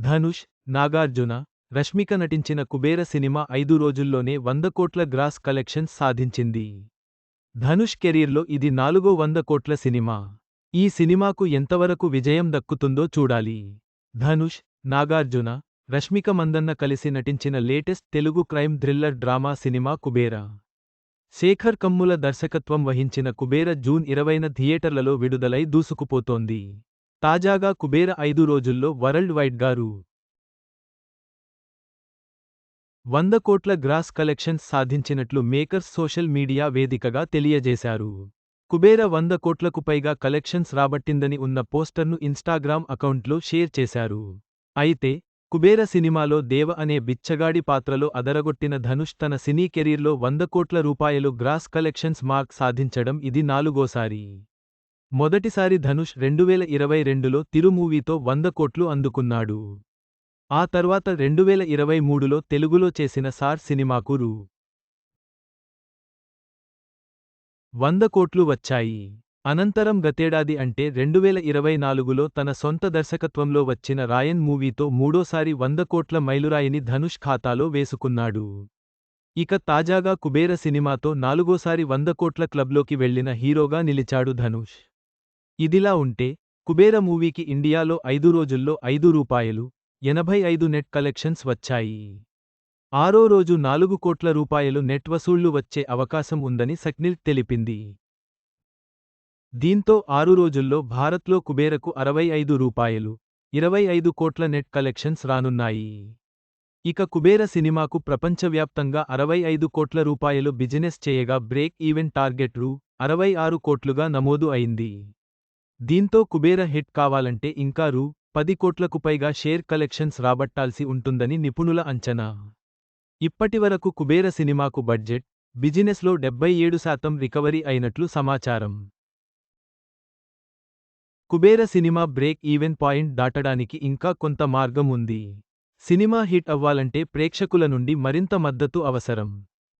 ధనుష్ నాగార్జున రష్మిక నటించిన కుబేర సినిమా ఐదు రోజుల్లోనే వంద కోట్ల గ్రాస్ కలెక్షన్స్ సాధించింది. ధనుష్ కెరీర్లో ఇది నాలుగో వంద కోట్ల సినిమా. ఈ సినిమాకు ఎంతవరకు విజయం దక్కుతుందో చూడాలి. ధనుష్ నాగార్జున రష్మిక మందన్న కలిసి నటించిన latest Telugu crime thriller drama cinema Kubera. Shekhar Kammula దర్శకత్వం వహించిన కుబేర జూన్ ఇరవైన థియేటర్లలో విడుదలై దూసుకుపోతోంది. తాజాగా కుబేర ఐదు రోజుల్లో వరల్డ్ వైడ్ గారు వంద కోట్ల గ్రాస్ కలెక్షన్స్ సాధించినట్లు మేకర్స్ సోషల్ మీడియా వేదికగా తెలియజేశారు. కుబేర వంద కోట్లకు పైగా కలెక్షన్స్ రాబట్టిందని ఉన్న పోస్టర్ను ఇన్స్టాగ్రామ్ అకౌంట్లో షేర్ చేశారు. అయితే కుబేర సినిమాలో దేవ అనే బిచ్చగాడి పాత్రలో అదరగొట్టిన ధనుష్ తన సినీ కెరీర్లో వంద కోట్ల రూపాయలు గ్రాస్ కలెక్షన్స్ మార్క్ సాధించడం ఇది నాలుగోసారి. మొదటిసారి ధనుష్ రెండువేల ఇరవై రెండులో తిరు మూవీతో వంద కోట్లు అందుకున్నాడు. ఆ తర్వాత రెండువేల ఇరవై మూడులో తెలుగులో చేసిన సార్ సినిమాకు రూ. వంద కోట్లు వచ్చాయి. అనంతరం గతేడాది అంటే రెండువేల ఇరవై నాలుగులో తన సొంత దర్శకత్వంలో వచ్చిన రాయన్ మూవీతో మూడోసారి వంద కోట్ల మైలురాయిని ధనుష్ ఖాతాలో వేసుకున్నాడు. ఇక తాజాగా కుబేర సినిమాతో నాలుగోసారి వంద కోట్ల క్లబ్లోకి వెళ్ళిన హీరోగా నిలిచాడు ధనుష్. ఇదిలా ఉంటే కుబేర మూవీకి ఇండియాలో ఐదు రోజుల్లో ఐదు రూపాయలు ఎనభై ఐదు నెట్ కలెక్షన్స్ వచ్చాయి. ఆరో రోజు నాలుగు కోట్ల రూపాయలు నెట్ వసూళ్ళు వచ్చే అవకాశం ఉందని సక్నిల్ తెలిపింది. దీంతో ఆరు రోజుల్లో భారత్లో కుబేరకు అరవై ఐదు రూపాయలు ఇరవై ఐదు కోట్ల నెట్ కలెక్షన్స్ రానున్నాయి. ఇక కుబేర సినిమాకు ప్రపంచవ్యాప్తంగా అరవై ఐదు కోట్ల రూపాయలు బిజినెస్ చేయగా బ్రేక్ ఈవెంట్ టార్గెట్ రూ అరవై ఆరు కోట్లుగా నమోదు అయింది. దీంతో కుబేర హిట్ కావాలంటే ఇంకా రూ. పది కోట్లకు పైగా షేర్ కలెక్షన్స్ రాబట్టాల్సి ఉంటుందని నిపుణుల అంచనా. ఇప్పటివరకు కుబేర సినిమాకు బడ్జెట్ బిజినెస్లో డెబ్బై ఏడు శాతం రికవరీ అయినట్లు సమాచారం. Kubera cinema break even point దాటడానికి ఇంకా కొంత మార్గం ఉంది. సినిమా హిట్ అవ్వాలంటే ప్రేక్షకుల నుండి మరింత మద్దతు అవసరం.